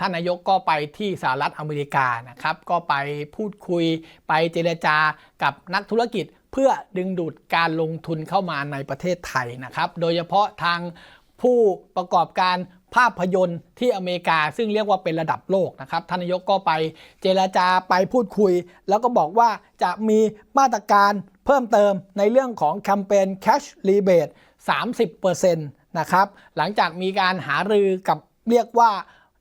ท่านนายกก็ไปที่สหรัฐอเมริกานะครับ ก็ไปพูดคุยไปเจรจากับนักธุรกิจเพื่อดึงดูดการลงทุนเข้ามาในประเทศไทยนะครับ โดยเฉพาะทางผู้ประกอบการภาพยนตร์ที่อเมริกาซึ่งเรียกว่าเป็นระดับโลกนะครับท่านนายกก็ไปเจรจาไปพูดคุย แล้วก็บอกว่าจะมีมาตรการเพิ่มเติมในเรื่องของแคมเปญ Cash Rebate 30%นะครับหลังจากมีการหารือกับเรียกว่า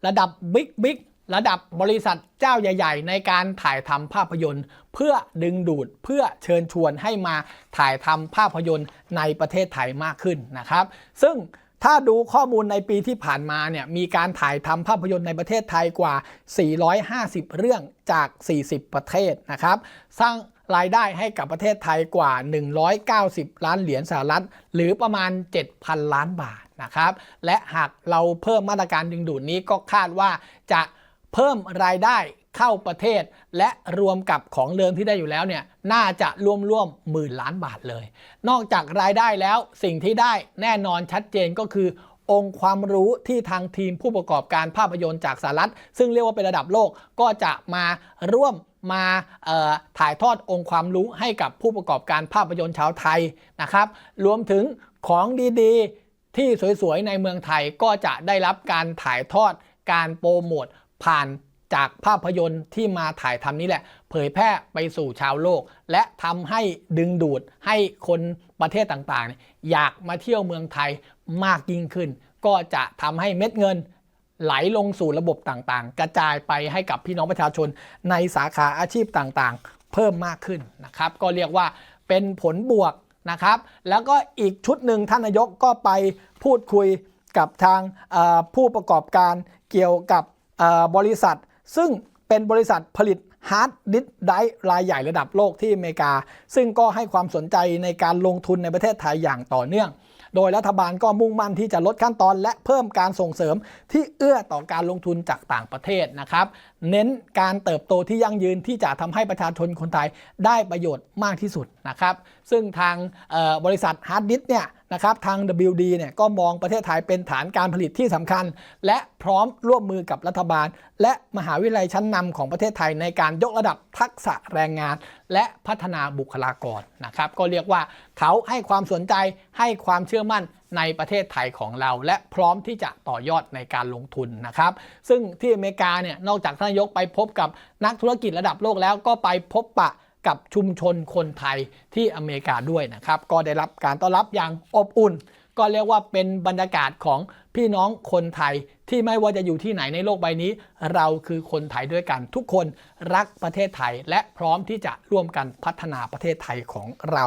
ระดับบิ๊กบิ๊กระดับบริษัทเจ้าใหญ่ ๆ ในการถ่ายทำภาพยนตร์ เพื่อดึงดูดเพื่อเชิญชวนให้มาถ่ายทำภาพยนตร์ในประเทศไทยมากขึ้นนะครับ ซึ่งถ้าดูข้อมูลในปีที่ผ่านมาเนี่ยมีการถ่ายทำภาพยนตร์ในประเทศไทยกว่า 450 เรื่องจาก 40 ประเทศนะครับ สร้างรายได้ให้กับประเทศไทยกว่า 190 ล้านเหรียญสหรัฐ หรือประมาณ 7,000 ล้านบาท นะครับ และหากเราเพิ่มมาตรการดึงดูดนี้ก็คาดว่าจะเพิ่มรายได้เข้าประเทศ และรวมกับของเดิมที่ได้อยู่แล้วเนี่ยน่าจะร่วมร่วมหมื่นล้านบาทเลย นอกจากรายได้แล้วสิ่งที่ได้แน่นอนชัดเจนก็คือองค์ความรู้ที่ทางทีมผู้ประกอบการภาพยนตร์จากสหรัฐ ซึ่งเรียกว่าเป็นระดับโลกก็จะมาร่วมมาถ่ายทอดองค์ความรู้ให้กับผู้ประกอบการภาพยนตร์ชาวไทยนะครับ รวมถึงของดีๆ ที่สวยๆ ในเมืองไทยก็จะได้รับการถ่ายทอดการโปรโมทผ่านจากภาพยนตร์ที่มาถ่ายทำนี้แหละ เผยแพร่ไปสู่ชาวโลก และทำให้ดึงดูดให้คนประเทศต่างๆ อยากมาเที่ยวเมืองไทยมากยิ่งขึ้น ก็จะทำให้เม็ดเงินไหลลงสู่ระบบต่างๆ กระจายไปให้กับพี่น้องประชาชนในสาขาอาชีพต่างๆ เพิ่มมากขึ้นนะครับ ก็เรียกว่าเป็นผลบวก นะครับ แล้วก็อีกชุดหนึ่งท่านนายกก็ไปพูดคุยกับทางผู้ประกอบการเกี่ยวกับบริษัท ซึ่งเป็นบริษัทผลิต ฮาร์ดดิสไดรายใหญ่ระดับโลกที่อเมริกา ซึ่งก็ให้ความสนใจในการลงทุนในประเทศไทยอย่างต่อเนื่อง โดยรัฐบาลก็มุ่งมั่นที่จะลดขั้นตอนและเพิ่มการส่งเสริมที่เอื้อต่อการลงทุนจากต่างประเทศนะครับ เน้นการเติบโตที่ยั่งยืนที่จะทำให้ประชาชนคนไทยได้ประโยชน์มากที่สุดนะครับ ซึ่งทางบริษัทฮาร์ดดิสเนี่ย นะครับทาง WD เนี่ยก็มองประเทศไทยเป็นฐานการผลิตที่สำคัญ และพร้อมร่วมมือกับรัฐบาล และมหาวิทยาลัยชั้นนำของประเทศไทยในการยกระดับทักษะแรงงาน และพัฒนาบุคลากรนะครับก็เรียกว่าเขาให้ความสนใจให้ความเชื่อมั่นในประเทศไทยของเรา และพร้อมที่จะต่อยอดในการลงทุนนะครับ ซึ่งที่อเมริกาเนี่ยนอกจากท่านนายกไปพบกับนักธุรกิจระดับโลกแล้วก็ไปพบปะ กับชุมชนคนไทยที่อเมริกาด้วยนะครับ ก็ได้รับการต้อนรับอย่างอบอุ่น ก็เรียกว่าเป็นบรรยากาศของพี่น้องคนไทยที่ไม่ว่าจะอยู่ที่ไหนในโลกใบนี้ เราคือคนไทยด้วยกัน ทุกคนรักประเทศไทยและพร้อมที่จะร่วมกันพัฒนาประเทศไทยของเรา